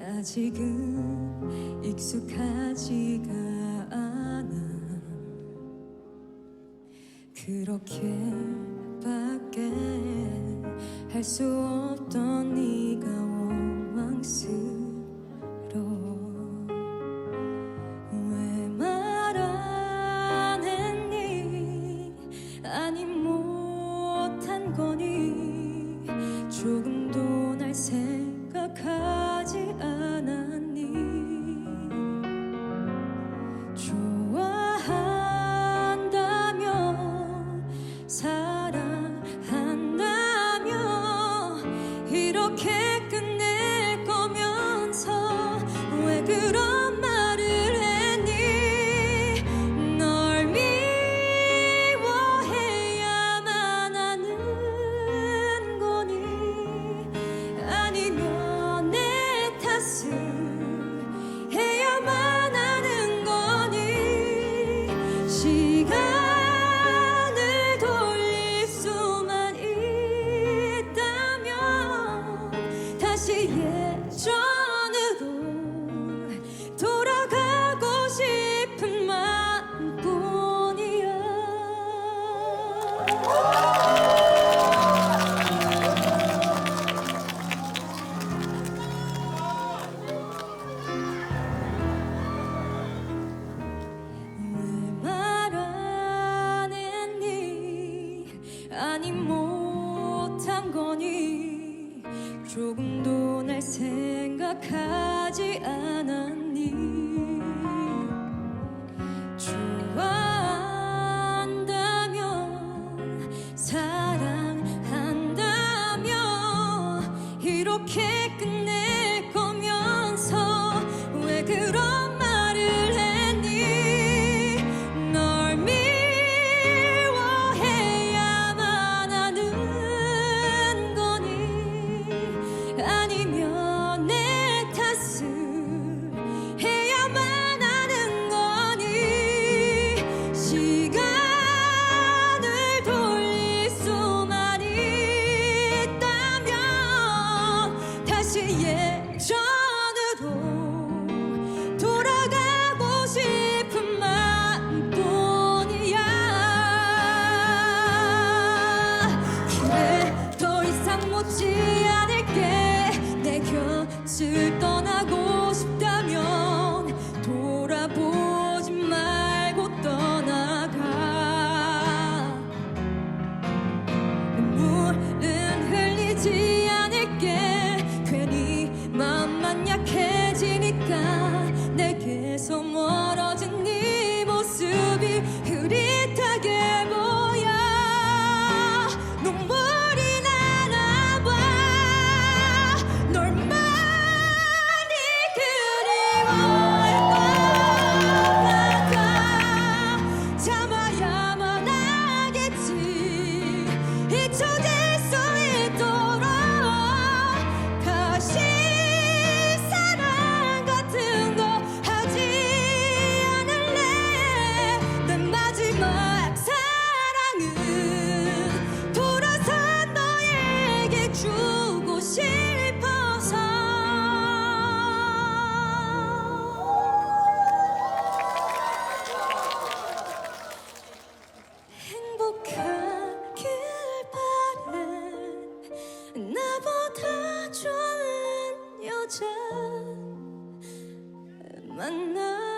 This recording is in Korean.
아직은 익숙하지가 않아. 그렇게밖에 할 수 없던 네가 원망스 다시 예전으로 돌아가고 싶은 마음뿐이야. 왜 말안 했니 아니 못한 거니? 조금도 날 생각하지 않았니? 두렵지 않을게. 내 곁을 떠나고 싶다면 돌아보지 말고 떠나가. 눈물은 흘리지 않을게. 괜히 맘만 약해지니까. 찾아 만나.